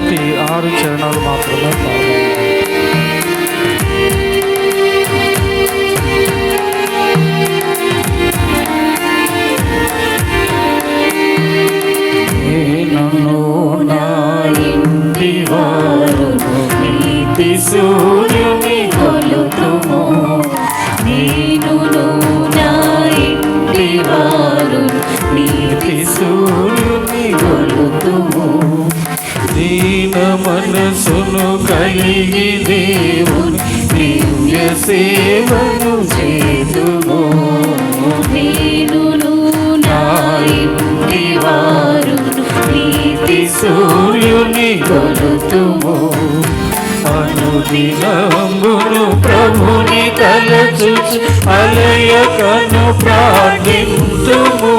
మొదటి ఆరు చరణాలు మాత్రమే సూర్యుని కొలుతుము నీ మనసును కలిగి దేవుని దివ్య సేవను చేతుము నేనును నా ఇంటి వారును నీతి సూర్యుని గొలుతుము అనుదినంబును ప్రభుని తలచుచు అలయకను ప్రార్థింతుము.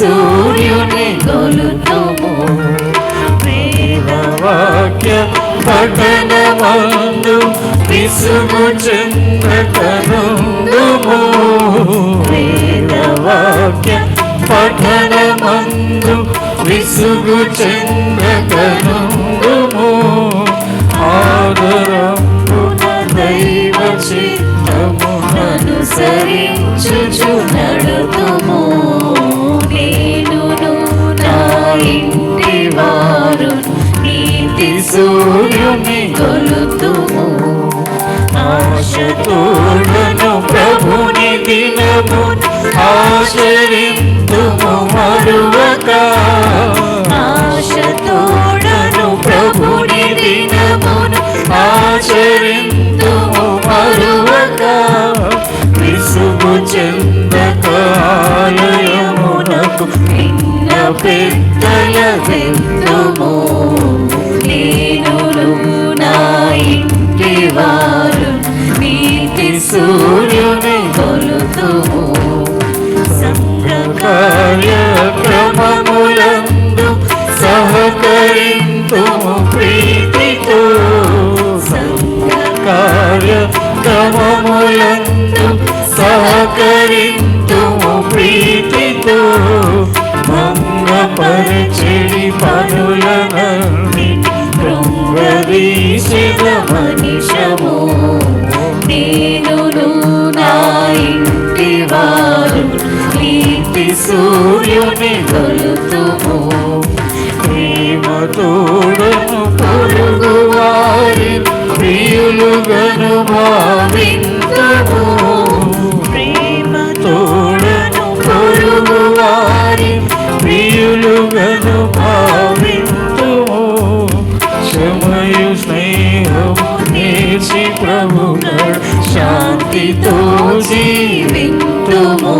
సూర్యుని గొలుతుము. వాక్యం పఠనమందు విసుగు చెందకనుందుము. వేదవాక్యం పఠనమందు విసుగు చెందకనుందుము. ఆదరమున దైవ చిత్తమునను సూర్యుని గొలుతుము ఆశతోడను ప్రభుని దినము ఆచరింతుము మరువక. ఆశతోడను ప్రభుని దినమును ఆచరింతుము మరువక. విసుగు చెందకాలయమునకు నిన్న పెద్దల వెందుము నేనును నా ఇంటి వారు నీతి సూర్యుని గొలుతుము కార్యక్రమములందు సహకరింతుము ప్రీతితో. సూర్యుని గొలుతుము ప్రేమతోడను పొరుగు వారి ప్రియులుగను భావింతుము ప్రేమతోడను పొరుగు వారి ప్రియులుగను భావింతుము క్షమయు స్నేహము నేర్చి ప్రభున శాంతితో జీవింతుము.